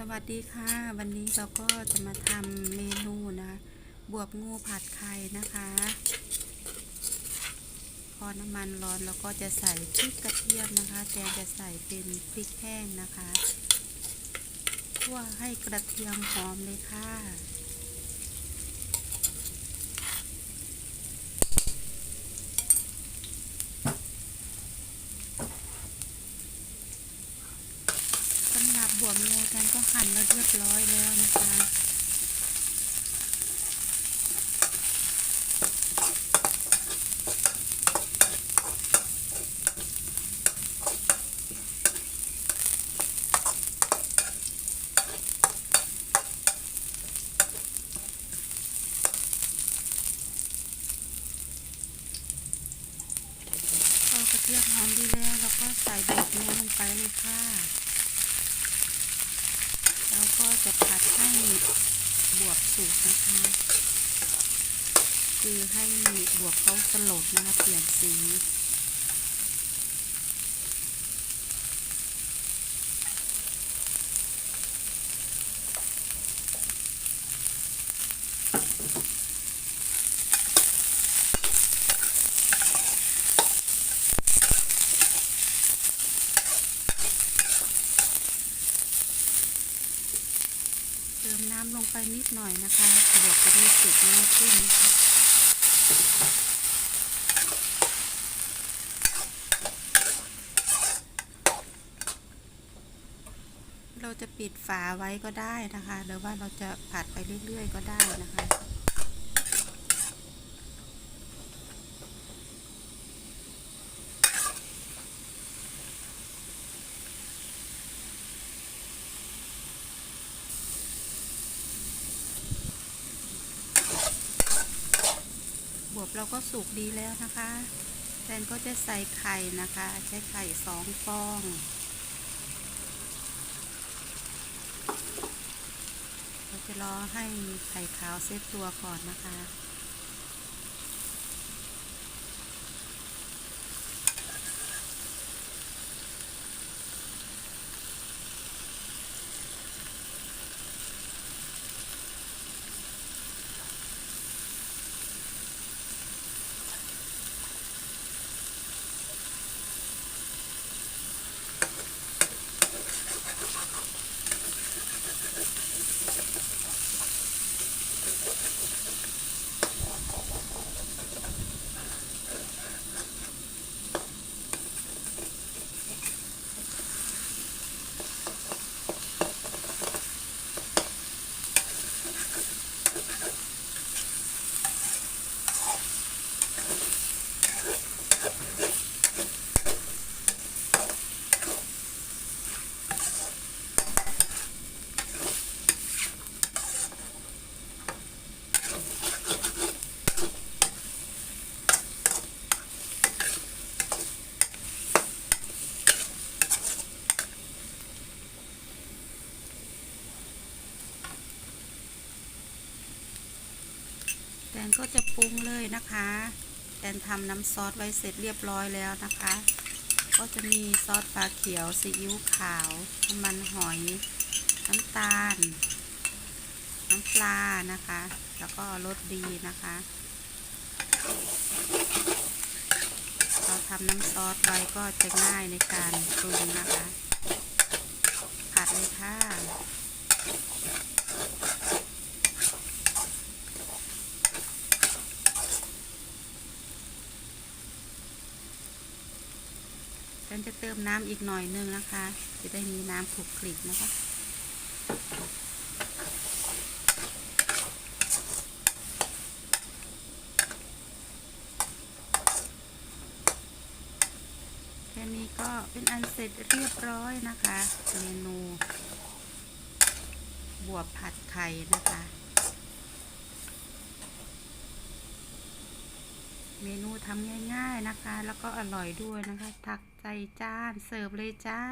สวัสดีค่ะ วันนี้เราก็จะมาทำเมนูนะบวบงูผัดไข่นะคะ พอน้ำมันร้อนเราก็จะใส่พริกกระเทียมนะคะแจงจะใส่เป็นพริกแห้งนะคะคั่วให้กระเทียมหอมเลยค่ะ สำหรั บวบงูแตงก็หั่นแล้วเรียบร้อยแล้วนะคะพอกระเทียมหอมดีแล้วเราก็ใส่บวบงูลงไปเลยค่ะ ก็จะผัดให้บวบสุกนะคะ คือให้บวบเขาสลดนะคะเปลี่ยนสี มน้ำลงไปนิดหน่อยนะคะบวจะได้สุกง่ายขึ้นนะคะเราจะปิดฝาไว้ก็ได้นะคะ หรือว่าเราจะผัดไปเรื่อยๆ ก็ได้นะคะ บเราก็สุกดีแล้วนะคะแตนก็จะใส่ไข่นะคะ ใช้ไข่สองฟอง เราจะรอให้ไข่ขาวเซตตัวก่อนนะคะ แตนก็จะปรุงเลยนะคะแตนทำน้ำซอสไว้เสร็จเรียบร้อยแล้วนะคะ ก็จะมีซอสปลาเขียวซีอิ๊วขาวน้ำมันหอย น้ำตาล น้ำปลานะคะ แล้วก็รสดีนะคะ เราทำน้ำซอสไว้ก็จะง่ายในการปรุงนะคะผัดเลยค่ะ ฉันจะเติมน้ำอีกหน่อยนึงนะคะ จะได้มีน้ำขลุกคลิกนะคะแค่นี้ก็เป็นอันเสร็จเรียบร้อยนะคะ เมนู บวบผัดไข่นะคะ เมนูทำง่ายๆนะคะ แล้วก็อร่อยด้วยนะคะ ทักใจจานเสิร์ฟเลยจ้า